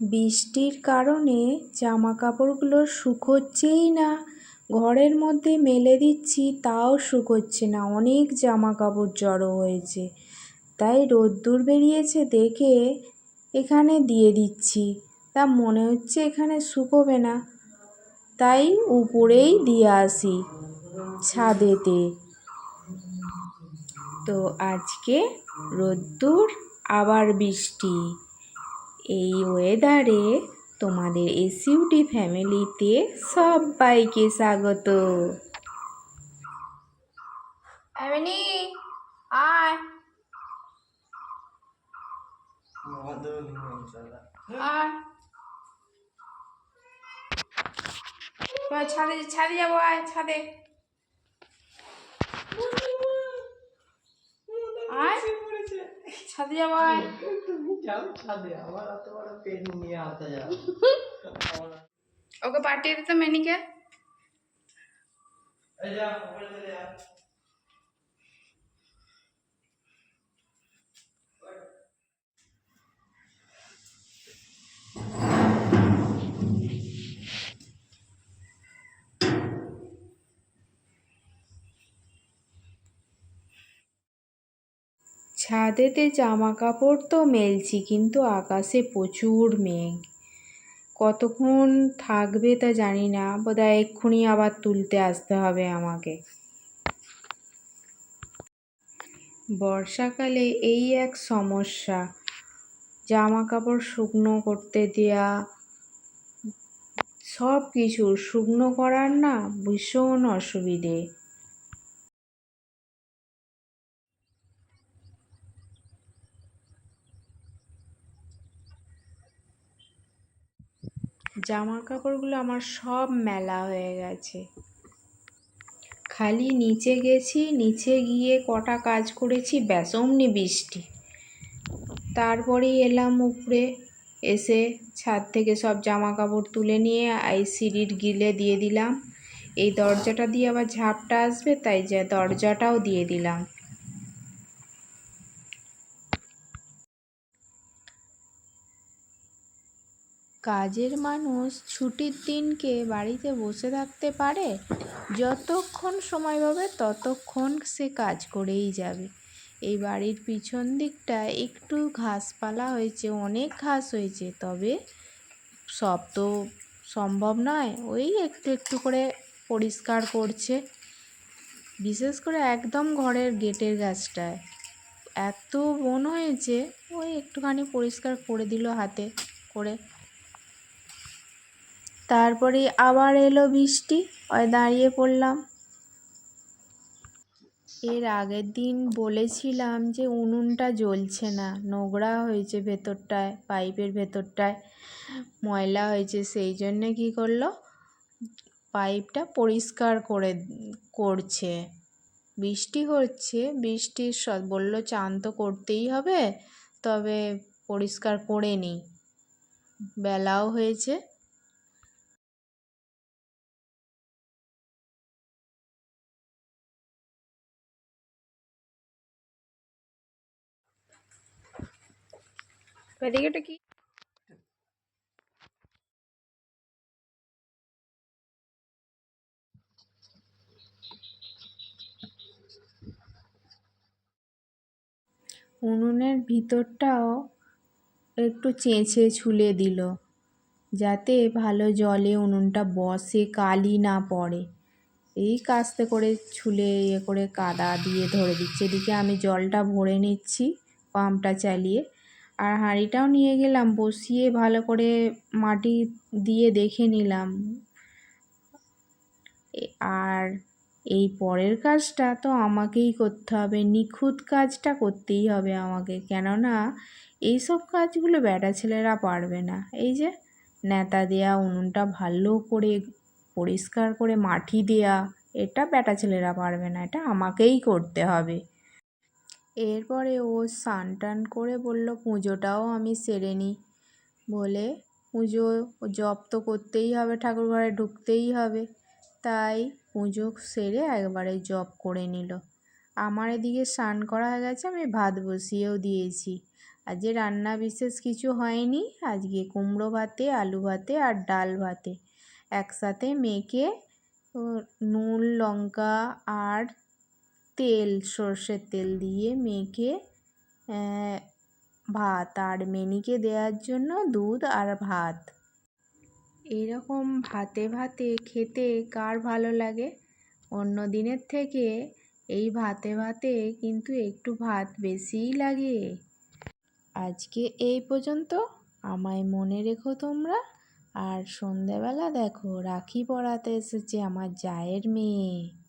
বৃষ্টির কারণে জামা কাপড়গুলো শুকোচ্ছেই না। ঘরের মধ্যে মেলে দিচ্ছি, তাও শুকোচ্ছে না। অনেক জামা কাপড় জড়ো হয়েছে। তাই রোদ্দুর বেরিয়েছে দেখে এখানে দিয়ে দিচ্ছি। তা মনে হচ্ছে এখানে শুকোবে না। তাই উপরেই দিয়ে আসি। ছাদেতে। তো আজকে রোদ্দুর, আবার বৃষ্টি। এই ওয়েদারে তোমাদের এসিউটি ফ্যামিলিতে সবাইকে স্বাগত। এমনি আয় ছাদে ছাদে যাব, আয়, ছাদে আয় ছাদে যাব আয় তুমি যাও ছাদে আমার এত বড় পেন নিয়ে আসা যাও আমার- ওকে পাঠিয়ে দিতে মেনিকে এই যা ছাদেতে জামা কাপড় তো মেলছি, কিন্তু আকাশে প্রচুর মেঘ। কতক্ষণ থাকবে তা জানি না, বোধহয় এক্ষুনি আবার তুলতে আসতে হবে আমাকে। বর্ষাকালে এই এক সমস্যা জামা কাপড় শুকনো করতে দেয়া সব কিছু শুকনো করার না ভীষণ অসুবিধে। জামা কাপড়গুলো আমার সব মেলা হয়ে গেছে। খালি নিচে গেছি, নিচে গিয়ে কটা কাজ করেছি, ব্যাস, অমনি বৃষ্টি। তারপরেই এলাম উপরে, এসে ছাদ থেকে সব জামা কাপড় তুলে নিয়ে এই সিঁড়ির গিলে দিয়ে দিলাম। এই দরজাটা দিয়ে আবার ঝাপটা আসবে, তাই যে দরজাটাও দিয়ে দিলাম। কাজের মানুষ ছুটির দিনকে বাড়িতে বসে থাকতে পারে, যতক্ষণ সময় পাবে ততক্ষণ সে কাজ করেই যাবে। এই বাড়ির পিছন দিকটা একটু ঘাসপালা হয়েছে, অনেক ঘাস হয়েছে, তবে সব তো সম্ভব নয়, ওই একটু একটু করে পরিষ্কার করছে। বিশেষ করে একদম ঘরের গেটের গাছটায়। এত বন হয়েছে, ওই একটুখানি পরিষ্কার করে দিল হাতে, করে তারপরে আবার এলো বৃষ্টি, ওই দাঁড়িয়ে পড়লাম। এর আগের দিন বলেছিলাম যে উনুনটা জ্বলছে না, নোংরা হয়েছে ভেতরটায়, পাইপের ভেতরটায়, ময়লা হয়েছে, সেই জন্য কী করল? পাইপটা পরিষ্কার করে করছে। বৃষ্টি হচ্ছে বৃষ্টির স, বলল চান তো করতেই হবে, তবে পরিষ্কার করে নিই। বেলাও হয়েছে এদিকেটা কি উনুনের ভিতরটাও একটু চেঁচে ছুলে দিল, যাতে ভালো জলে উনুনটা বসে, কালি না পড়ে। এই কাস্তে করে ছুলে ইয়ে করে কাদা দিয়ে ধরে দিচ্ছে। এদিকে আমি জলটা ভরে নিচ্ছি, পাম্পটা চালিয়ে। আর হাঁড়িটাও নিয়ে গেলাম, বসিয়ে ভালো করে মাটি দিয়ে দেখে নিলাম। আর এই পরের কাজটা তো আমাকেই করতে হবে, নিখুঁত কাজটা করতেই হবে আমাকে। কেননা এইসব কাজগুলো বেটা ছেলেরা পারবে না। এই যে ন্যাতা দেয়া, উনুনটা ভালো করে পরিষ্কার করে মাটি দেয়া, এটা বেটা ছেলেরা পারবে না, এটা আমাকেই করতে হবে। এরপরে ও স্নান টান করে বলল, পুজোটাও আমি সেরে নিই বলে পুজো জপ তো করতেই হবে, ঠাকুর ঘরে ঢুকতেই হবে। তাই পুজো সেরে একবারে জব করে নিল। আমার এদিকে স্নান করা হয়ে গেছে, আমি ভাত বসিয়েও দিয়েছি। আজকে রান্না বিশেষ কিছু হয়নি। আজকে কুমড়ো ভাতে, আলু ভাতে আর ডাল ভাতে। একসাথে মেখে নুন, লঙ্কা আর তেল, সর্ষের তেল দিয়ে মেখে ভাত আর মেনিকে দেওয়ার জন্য দুধ আর ভাত। এরকম ভাতে ভাতে খেতে কার ভালো লাগে? অন্য দিনের থেকে এই ভাতে ভাতে কিন্তু একটু ভাত বেশিই লাগে। আজকে এই পর্যন্ত। আমায় মনে রেখো তোমরা। আর সন্ধেবেলা দেখো, রাখি পরাতে এসেছে আমার জায়ের মেয়ে।